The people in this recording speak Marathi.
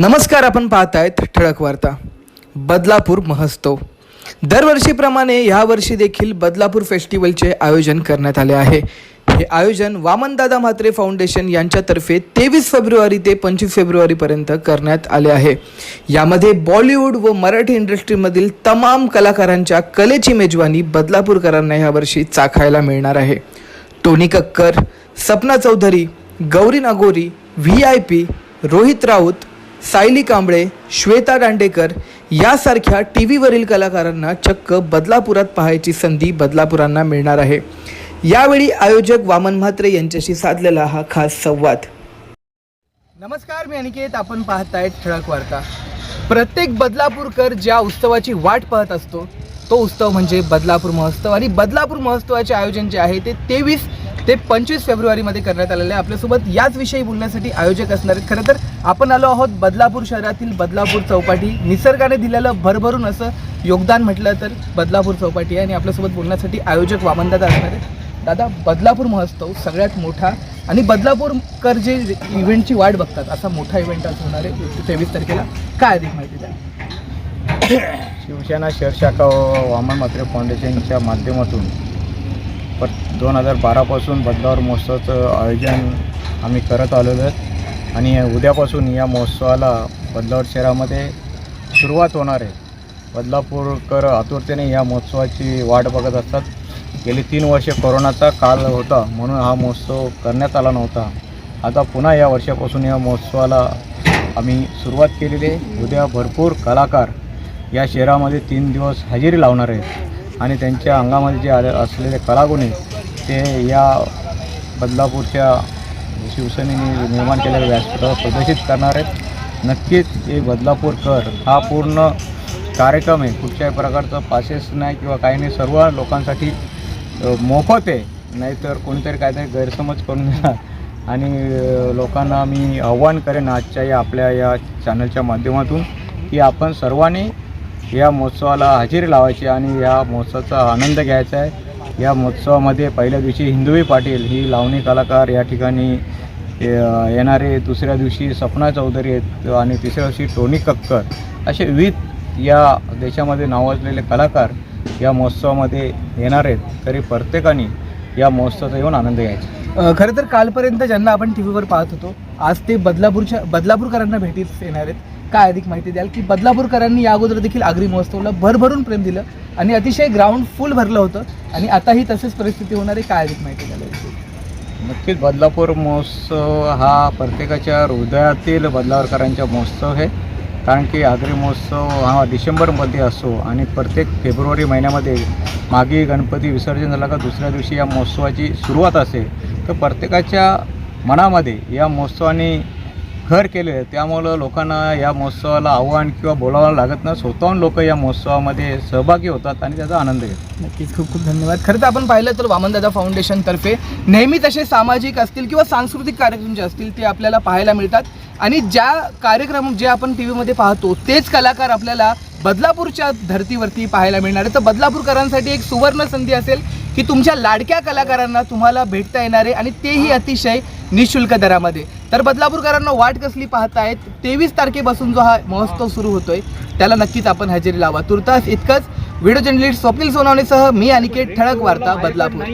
नमस्कार आपण पाहतायत ठळक वार्ता. बदलापूर महोत्सव. दरवर्षीप्रमाणे यावर्षी देखील बदलापूर फेस्टिवलचे आयोजन करण्यात आले आहे. हे आयोजन वामनदादा म्हात्रे फाउंडेशन यांच्यातर्फे तेवीस फेब्रुवारी ते पंचवीस फेब्रुवारीपर्यंत करण्यात आले आहे. यामध्ये बॉलिवूड व मराठी इंडस्ट्रीमधील तमाम कलाकारांच्या कलेची मेजवानी बदलापूरकरांना यावर्षी चाखायला मिळणार आहे. Tony Kakkar Sapna Chaudhary Gauri Nagori V I P Rohit Raut Sayali Kamble Shweta Dandekar यासारख्या टी व्हीवरील कलाकारांना चक्क बदलापुरात पाहायची संधी बदलापुरांना मिळणार आहे. यावेळी आयोजक वामन म्हात्रे यांच्याशी साधलेला हा खास संवाद. नमस्कार मी अनिकेत. आपण पाहताय ठळक वार्ता. प्रत्येक बदलापूरकर ज्या उत्सवाची वाट पाहत असतो तो उत्सव म्हणजे बदलापूर महोत्सव. आणि बदलापूर महोत्सवाचे आयोजन जे आहे ते तेवीस ते पंचवीस फेब्रुवारीमध्ये करण्यात आलेले आहे. आपल्यासोबत याच विषयी बोलण्यासाठी आयोजक असणार आहेत. खरं तर आपण आलो आहोत बदलापूर शहरातील बदलापूर चौपाटी. निसर्गाने दिलेलं भरभरून असं योगदान म्हटलं तर बदलापूर चौपाटी आहे. आणि आपल्यासोबत बोलण्यासाठी आयोजक वामनदादा असणार आहेत. दादा बदलापूर महोत्सव सगळ्यात मोठा आणि बदलापूरकर जे इव्हेंटची वाट बघतात असा मोठा इव्हेंट आज होणार आहे तेवीस तारखेला. काय अधिक माहिती द्या शिवसेना शहर शाखा वामन मात्रे फाउंडेशनच्या माध्यमातून पर दोन हजार बारापासून बदलावर महोत्सवाचं आयोजन आम्ही करत आलेलो आहे. आणि उद्यापासून या महोत्सवाला बदलावर शहरामध्ये सुरुवात होणार आहे. बदलापूरकर आतुरतेने या महोत्सवाची वाट बघत असतात. गेली तीन वर्षे कोरोनाचा काळ होता म्हणून हा महोत्सव करण्यात आला नव्हता. आता पुन्हा या वर्षापासून या महोत्सवाला आम्ही सुरुवात केलेली आहे. उद्या भरपूर कलाकार या शहरामध्ये तीन दिवस हजेरी लावणार आहेत. आणि त्यांच्या अंगामध्ये जे आले असलेले कलागुण ते या बदलापूरच्या शिवसेनेने निर्माण केलेल्या व्यासपीठावर प्रदर्शित करणार आहेत. नक्कीच हे बदलापूरकर हा पूर्ण कार्यक्रम आहे. कुठच्याही प्रकारचं पासेस नाही किंवा काही नाही. सर्व लोकांसाठी मोफत आहे. नाहीतर कोणीतरी काहीतरी गैरसमज करून देणार. आणि लोकांना मी आव्हान करेन आजच्या या आपल्या या चॅनलच्या माध्यमातून की आपण सर्वांनी या महोत्सवाला हजेरी लावायची आणि या महोत्सवाचा आनंद घ्यायचा आहे. या महोत्सवामध्ये पहिल्या दिवशी हिंदवी पाटील ही लावणी कलाकार या ठिकाणी येणारे दुसऱ्या दिवशी सपना चौधरी आहेत आणि तिसऱ्या दिवशी टोनी कक्कर असे विविध या देशामध्ये नावाजलेले कलाकार या महोत्सवामध्ये येणार आहेत. तरी प्रत्येकाने या महोत्सवाचा येऊन आनंद घ्यायचा. खरं तर कालपर्यंत ज्यांना आपण टी व्हीवर पाहत होतो आज ते बदलापूरच्या बदलापूरकरांना भेटीस येणार आहेत. काय अधिक माहिती द्याल की बदलापूरकरांनी या अगोदर देखील आगरी महोत्सवला भरभरून प्रेम दिलं आणि अतिशय ग्राउंड फुल भरलं होतं आणि आताही तशीच परिस्थिती होणार आहे. काय अधिक माहिती द्याल? नक्कीच बदलापूर महोत्सव हा प्रत्येकाच्या हृदयातील बदलावरकरांचा महोत्सव आहे. कारण की आगरी महोत्सव हा डिसेंबरमध्ये असो आणि प्रत्येक फेब्रुवारी महिन्यामध्ये मागे गणपती विसर्जन झालं का दुसऱ्या दिवशी या महोत्सवाची सुरुवात असे तर प्रत्येकाच्या मनामध्ये या महोत्सवाने घर केले त्यामुळं लोकांना या महोत्सवाला आव्हान किंवा बोलावं लागत नाही. स्वतःहून लोक या महोत्सवामध्ये सहभागी होतात आणि त्याचा आनंद घेतात. नक्कीच. खूप खूप धन्यवाद. खरं तर आपण पाहिलं तर वामनदादा फाउंडेशनतर्फे नेहमी तसे सामाजिक असतील किंवा सांस्कृतिक कार्यक्रम जे असतील ते आपल्याला पाहायला मिळतात. आणि ज्या कार्यक्रम जे आपण टी व्हीमध्ये पाहतो तेच कलाकार आपल्याला बदलापूरच्या धर्तीवरती पाहायला मिळणार आहे तर बदलापूरकरांसाठी एक सुवर्ण संधी असेल. की तुमच्या लाडक्या कलाकारांना तुम्हाला भेटता येणार आहे आणि तेही अतिशय निशुल्क दरामध्ये. तर बदलापूरकरांना वाट कसली पाहतायत? तेवीस तारखेपासून जो हा महोत्सव सुरू होतोय त्याला नक्कीच आपण हजेरी लावा. तुर्तास इतकंच. व्हिडिओ जर्नलिस्ट स्वप्नील सोनवणेसह मी अनिकेत ठळक वार्ता बदलापूर.